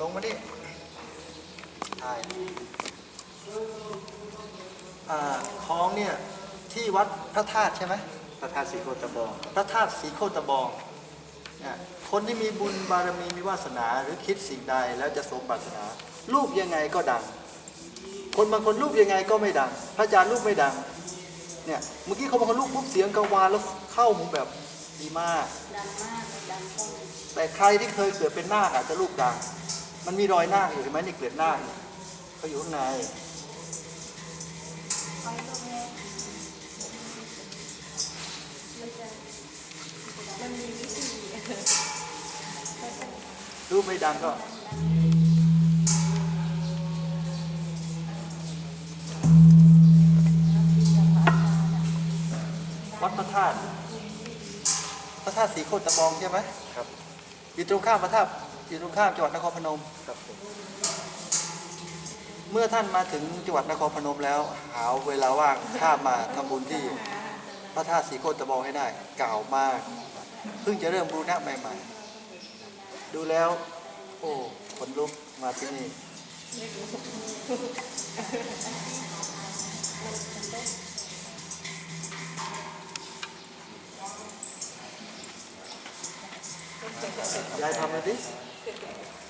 ลงมาดิใช่อ่าของเนี่ยที่วัดพระธาตุใช่ไหมพระธาตุสีโคตะบอง พระธาตุสีโคตะบองเนี่ยคนที่มีบุญบารมีมีวาสนาหรือคิดสิ่งใดแล้วจะสมปรารถนารูปยังไงก็ดัง คนบางคนรูปยังไงก็ไม่ดัง พระอาจารย์รูปไม่ดัง เนี่ยเมื่อกี้เขาบางคนรูปปุ๊บเสียงกังวานแล้วเข้าหูแบบดีมาก ดังมากเลยดังก้องแต่ใครที่เคยเกิดเป็นนาคอาจจะรูปดัง มันมีรอยนาคอยู่เห็นไหมนี่เกล็ดนาคเนี่ยเขาอยู่ข้างในไปตรงนี้มันจะมันมีวิธีรูปไม่ดังก็วัดพระธาตุพระธาตุสีโคตะบองใช่ไหมครับ อยู่ตรงข้ามพระธาตุ อยู่ตรงข้ามจังหวัดนครพนม ครับผมเมื่อท่านมาถึงจังหวัดนครพนมแล้ว หาเวลาว่างข้ามมาทำบุญที่พระธาตุสีโคตะบองให้ได้เก่ามาก เพิ่งจะเริ่มบูรณะใหม่ๆ ดูแล้ว โอ้ขนลุกมาที่นี่ ยายทำเลยดิ ต้อ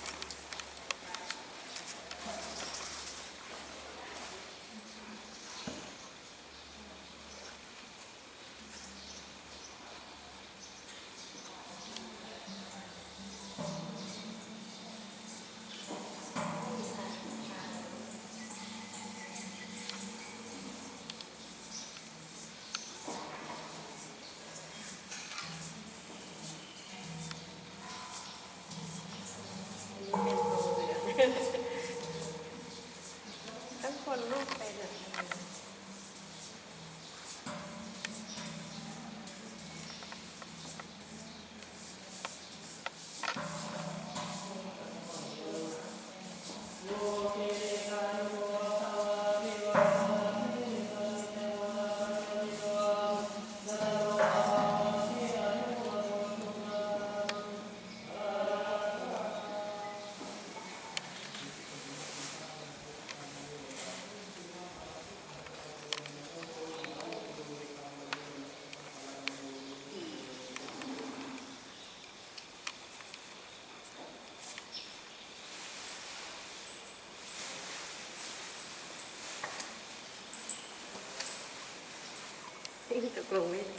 ตกลงไม่ได้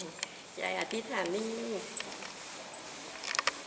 ยายอธิษฐานนิ่งๆ